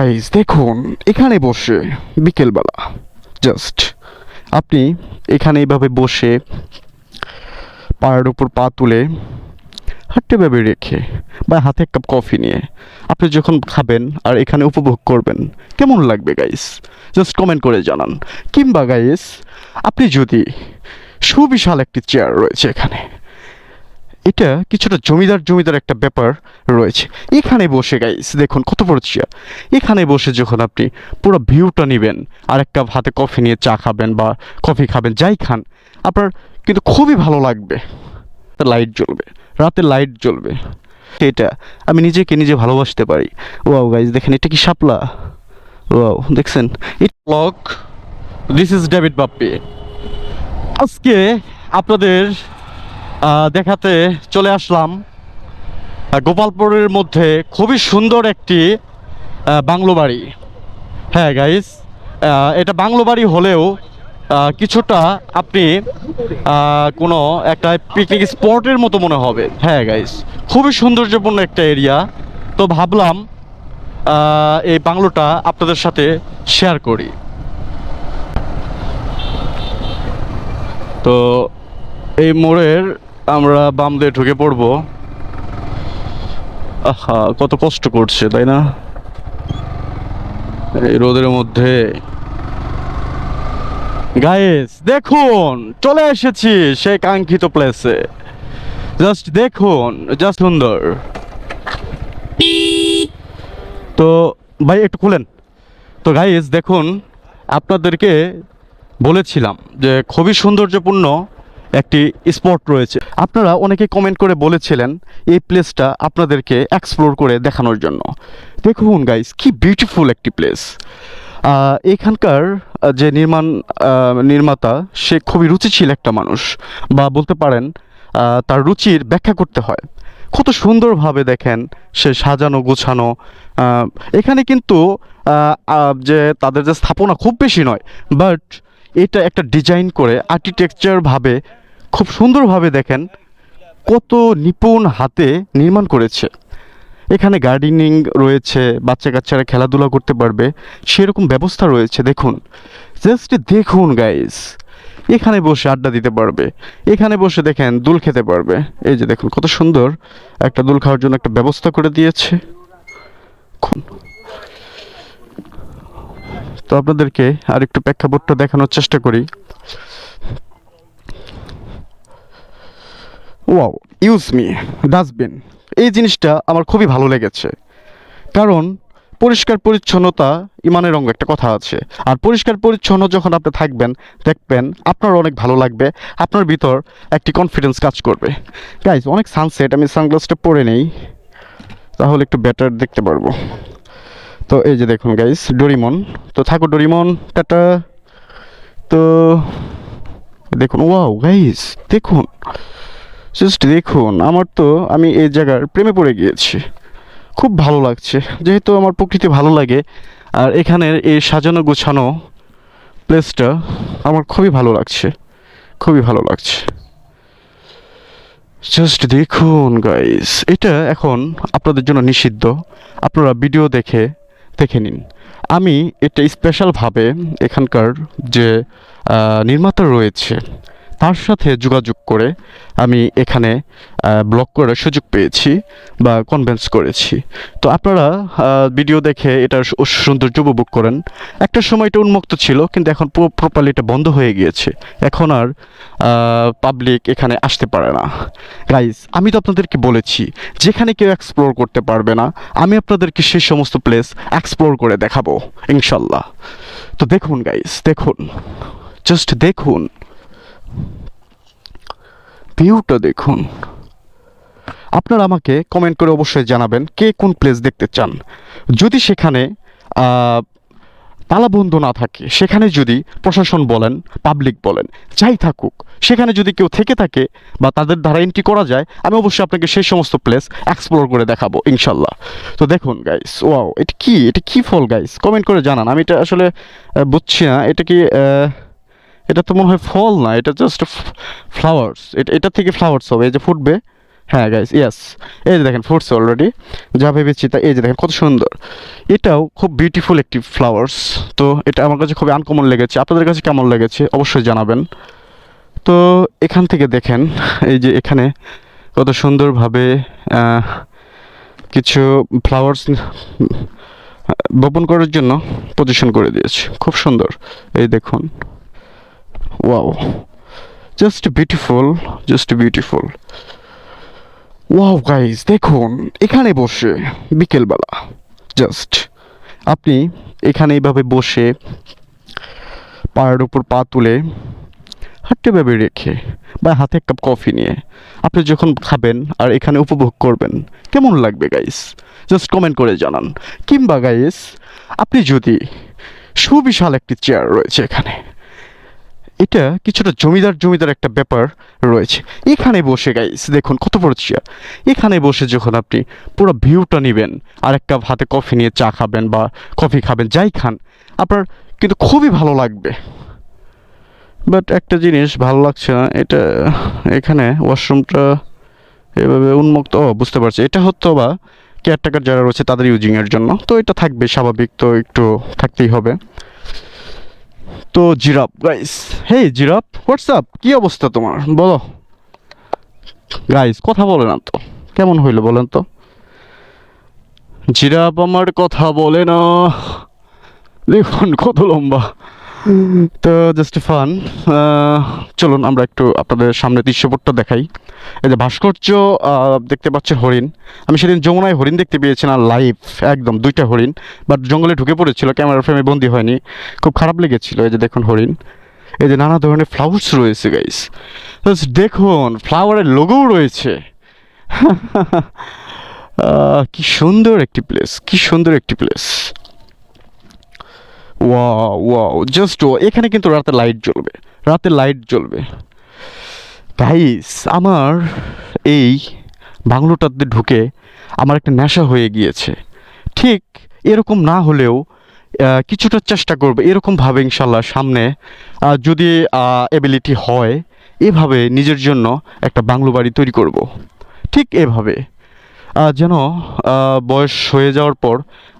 Guys দেখুন, এখানে বসে বিকেলবেলা জাস্ট আপনি এখানে এইভাবে বসে পায়ের উপর পা তুলে হাঁটতে ভাবে রেখে বা হাতে এক কাপ কফি নিয়ে আপনি যখন খাবেন আর এখানে উপভোগ করবেন, কেমন লাগবে গাইস জাস্ট কমেন্ট করে জানান। কিংবা গাইস আপনি যদি সুবিশাল একটি চেয়ার রয়েছে এখানে এটা কিছুটা জমিদার জমিদার একটা ব্যাপার রয়েছে। এখানে বসে গাইস দেখুন কত বড় চেয়ার। এখানে বসে যখন আপনি পুরো ভিউটা নেবেন, আর এক কাপ হাতে কফি নিয়ে চা খাবেন বা কফি খাবেন, যাই খান, আপনার কিন্তু খুবই ভালো লাগবে। লাইট জ্বলবে, রাতে লাইট জ্বলবে। এটা আমি নিজেকে নিজে ভালোবাসতে পারি। ওয়াও গাইজ দেখেন, এটা কি শাপলা? ওয়াও দেখছেন? It blog this is David Bappi আজকে আপনাদের দেখাতে চলে আসলাম। গোপালপুরের মধ্যে খুবই সুন্দর একটি বাংলো বাড়ি। হ্যাঁ গাইস এটা বাংলো বাড়ি হলেও কিছুটা আপনি কোনো একটা পিকনিক স্পটের মতো মনে হবে। হ্যাঁ গাইস খুবই সৌন্দর্যপূর্ণ একটা এরিয়া তো ভাবলাম এই বাংলোটা আপনাদের সাথে শেয়ার করি। তো এই মোড়ের আমরা বাম দিয়ে ঢুকে পড়ব। আহা, কত কষ্ট করছে, তাই না? এই রোদের মধ্যে। গাইস দেখুন, চলে এসেছি সেই কাঙ্ক্ষিত প্লেসে জাস্ট দেখুন জাস্ট সুন্দর। তো, ভাই, একটু খুলেন। তো গাইস দেখুন, আপনাদেরকে বলেছিলাম যে খুবই সৌন্দর্যপূর্ণ একটি স্পট রয়েছে। আপনারা অনেকে কমেন্ট করে বলেছিলেন এই প্লেসটা আপনাদেরকে এক্সপ্লোর করে দেখানোর জন্য। দেখুন গাইস কি বিউটিফুল একটি প্লেস এখানকার যে নির্মাণ নির্মাতা, সে খুবই রুচিশীল একটা মানুষ। বা বলতে পারেন তার রুচির ব্যাখ্যা করতে হয়। কত সুন্দরভাবে দেখেন সে সাজানো, গোছানো। এখানে কিন্তু যে তাদের যে স্থাপনা খুব বেশি নয় বাট এটা একটা ডিজাইন করে আর্কিটেকচার ভাবে খুব সুন্দরভাবে দেখেন কত নিপুণ হাতে নির্মাণ করেছে। এখানে গার্ডেনিং রয়েছে বাচ্চা কাচ্চারা খেলাধুলা করতে পারবে, সেরকম ব্যবস্থা রয়েছে, দেখুন। জাস্ট দেখুন গাইস এখানে বসে আড্ডা দিতে পারবে, এখানে বসে দেখেন দুল খেতে পারবে। এই যে দেখুন, কত সুন্দর একটা দুল খাওয়ার জন্য একটা ব্যবস্থা করে দিয়েছে। তো আপনাদেরকে আর একটু প্রেক্ষাপটটা দেখানোর চেষ্টা করি। Wow, use me, dustbin. এই জিনিসটা আমার খুবই ভালো লেগেছে। কারণ পরিষ্কার পরিচ্ছন্নতা ইমানের অঙ্গ একটা কথা আছে। আর পরিষ্কার পরিচ্ছন্ন যখন আপনি থাকবেন, দেখবেন আপনার অনেক ভালো লাগবে, আপনার ভিতর একটি কনফিডেন্স কাজ করবে। গাইজ অনেক সানসেট আমি সানগ্লাসটা পরে নেই। তাহলে একটু বেটার দেখতে পারব। তো এই যে দেখুন গাইস ডোরিমন তো থাকো ডোরিমন টাটা। তো দেখুন, ওয়াও গাইস দেখুন। জাস্ট দেখুন, আমার তো আমি এই জায়গার প্রেমে পড়ে গিয়েছি। খুব ভালো লাগছে, যেহেতু আমার প্রকৃতি ভালো লাগে, আর এখানের এই সাজানো গোছানো প্লেসটা আমার খুবই ভালো লাগছে, খুবই ভালো লাগছে। জাস্ট দেখুন গাইস এটা এখন আপনাদের জন্য নিষিদ্ধ। আপনারা ভিডিও দেখে দেখে নিন। আমি এটা স্পেশালভাবে এখানকার যে নির্মাতা রয়েছে তার সাথে যোগাযোগ করে আমি এখানে ব্লক করার সুযোগ পেয়েছি বা কনভেন্স করেছি। তো আপনারা ভিডিও দেখে এটার সু- সৌন্দর্য উপভোগ করেন। একটা সময় এটা উন্মুক্ত ছিল, কিন্তু এখন প্রপারলি এটা বন্ধ হয়ে গিয়েছে। এখন আর পাবলিক এখানে আসতে পারে না। গাইজ আমি তো আপনাদেরকে বলেছি, যেখানে কেউ এক্সপ্লোর করতে পারবে না, আমি আপনাদেরকে সেই সমস্ত প্লেস এক্সপ্লোর করে দেখাবো, ইনশাল্লাহ। তো দেখুন গাইজ দেখুন। জাস্ট দেখুন। ভিউটা দেখুন। আপনারা আমাকে কমেন্ট করে অবশ্যই জানাবেন কে কোন প্লেস দেখতে চান। যদি সেখানে তালাবন্ধ না থাকে, সেখানে যদি প্রশাসন বলেন পাবলিক বলেন, যাই থাকুক, সেখানে যদি কেউ থেকে থাকে বা তাদের দ্বারা এন্ট্রি করা যায়, আমি অবশ্যই আপনাকে সেই সমস্ত প্লেস এক্সপ্লোর করে দেখাবো, ইনশাল্লাহ। তো দেখুন গাইস ওয়াও এটা কি? এটা কি ফল গাইস কমেন্ট করে জানান। আমি এটা আসলে বুঝছি না, এটা কি এটা তো মনে হয় ফল না, এটা জাস্ট ফ্লাওয়ার্স এটা এটা থেকে ফ্লাওয়ার্স হবে, এই যে ফুটবে হ্যাঁ গাইস ইয়েস এই যে দেখেন ফুটছে অলরেডি যা ভেবেছি তা, এই যে দেখেন কত সুন্দর, এটাও খুব বিউটিফুল একটি ফ্লাওয়ার্স তো এটা আমার কাছে খুবই আনকমন লেগেছে, আপনাদের কাছে কেমন লেগেছে অবশ্যই জানাবেন, তো এখান থেকে দেখেন, এই যে এখানে কত সুন্দরভাবে কিছু ফ্লাওয়ার্স বপন করার জন্য পজিশন করে দিয়েছে, খুব সুন্দর, এই দেখুন wow just beautiful just beautiful wow guys দেখুন, এখানে বসে বিকেলবেলা জাস্ট আপনি এখানে এইভাবে বসে পায়ের উপর পা তুলে হাঁটতে ভাবে রেখে বা হাতে এক কাপ কফি নিয়ে আপনি যখন খাবেন আর এখানে উপভোগ করবেন, কেমন লাগবে গাইস জাস্ট কমেন্ট করে জানান। কিংবা গাইস আপনি যদি সুবিশাল একটি চেয়ার রয়েছে এখানে এটা কিছুটা জমিদার জমিদার একটা ব্যাপার রয়েছে। এখানে বসে গাইস দেখুন কত বড় চেয়ার এখানে বসে যখন আপনি পুরো ভিউটা নেবেন আর এক কাপ হাতে কফি নিয়ে চা খাবেন বা কফি খাবেন, যাই খান, আপনার কিন্তু খুবই ভালো লাগবে। বাট একটা জিনিস ভালো লাগছে না, এটা এখানে ওয়াশরুমটা এভাবে উন্মুক্ত, ও, বুঝতে পারছি। এটা হতো বা কেয়ারটেকার যারা রয়েছে তাদের ইউজিংয়ের জন্য। তো এটা থাকবে স্বাভাবিক, তো একটু থাকতেই হবে। তো জিরাপ গাইস হেই জিরাপ হোয়াটসঅ্যাপ কি অবস্থা তোমার? বলো। গাইস কথা বলে না তো। কেমন হইল বলেন তো? জিরাপ আমার কথা বলে না। দেখুন, কত লম্বা। তো জাস্ট ফান চলুন আমরা একটু আপনাদের সামনে দৃশ্যপটটা দেখাই। এই যে ভাস্কর্য দেখতে পাচ্ছেন হরিণ। আমি সেদিন যমুনায় হরিণ দেখতে পেয়েছি পেয়েছিলাম লাইভ একদম দুইটা হরিণ বাট জঙ্গলে ঢুকে পড়েছিল ক্যামেরা ফ্রেমে বন্দি হয়নি। খুব খারাপ লেগেছিল এই যে দেখুন হরিণ। এই যে নানা ধরনের ফ্লাওয়ার্স রয়েছে গাইস দেখুন ফ্লাওয়ারের লোগোও রয়েছে। কি সুন্দর একটি প্লেস কি সুন্দর একটি প্লেস ওয়াও জাস্ট এখানে কিন্তু রাতে লাইট জ্বলবে, রাতে লাইট জ্বলবে। গাইস আমার এই বাংলোটাতে ঢুকে আমার একটা নেশা হয়ে গিয়েছে। ঠিক এরকম না হলেও কিছুটা চেষ্টা করবে এরকমভাবে ইনশাল্লাহ সামনে যদি এবিলিটি হয়, এভাবে নিজের জন্য একটা বাংলো বাড়ি তৈরি করব। ঠিক এভাবে। যেন বয়স হয়ে যাওয়ার পর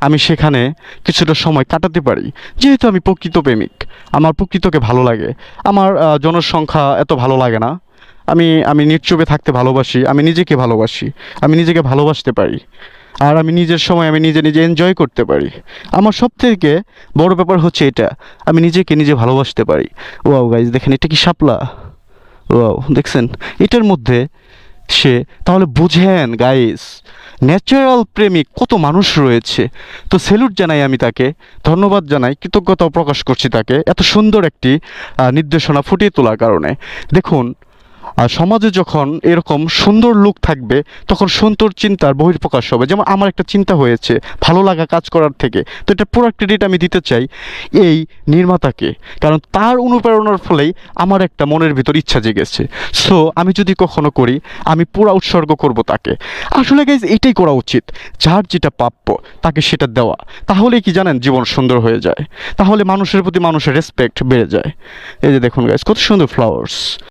আমি সেখানে কিছুটা সময় কাটাতে পারি। যেহেতু আমি প্রকৃত প্রেমিক, আমার প্রকৃতকে ভালো লাগে। আমার জনসংখ্যা এত ভালো লাগে না। আমি আমি নিশ্চুপে থাকতে ভালোবাসি, আমি নিজেকে ভালোবাসি, আমি নিজেকে ভালোবাসতে পারি। আর আমি নিজের সময় আমি নিজে নিজে এনজয় করতে পারি। আমার সব থেকে বড় ব্যাপার হচ্ছে এটা, আমি নিজেকে নিজে ভালোবাসতে পারি। ওয়াও গাইজ দেখেন এটা কি শাপলা? ওয়াও, দেখছেন? এটার মধ্যে সে, তাহলে বুঝেন গাইস ন্যাচারাল প্রেমিক কত মানুষ রয়েছে। তো সেলুট জানাই আমি তাকে, ধন্যবাদ জানাই কৃতজ্ঞতা প্রকাশ করছি তাকে। এত সুন্দর একটি নির্দেশনা ফুটিয়ে তোলার কারণে। দেখুন সমাজে যখন এরকম সুন্দর লোক থাকবে, তখন সুন্দর চিন্তার বহির্প্রকাশ হবে। যেমন আমার একটা চিন্তা হয়েছে, ভালো লাগা কাজ করার থেকে। তো এটা পুরো ক্রেডিট আমি দিতে চাই এই নির্মাতাকে। কারণ তার অনুপ্রেরণার ফলেই আমার একটা মনের ভিতর ইচ্ছা জেগেছে। সো আমি যদি কখনো করি, আমি পুরা উৎসর্গ করব তাকে। আসলে গাইজ এটাই করা উচিত। যার যেটা প্রাপ্য, তাকে সেটা দেওয়া। তাহলে কি জানেন, জীবন সুন্দর হয়ে যায়। তাহলে মানুষের প্রতি মানুষের রেসপেক্ট বেড়ে যায়। এই যে দেখুন গাইজ কত সুন্দর ফ্লাওয়ার্স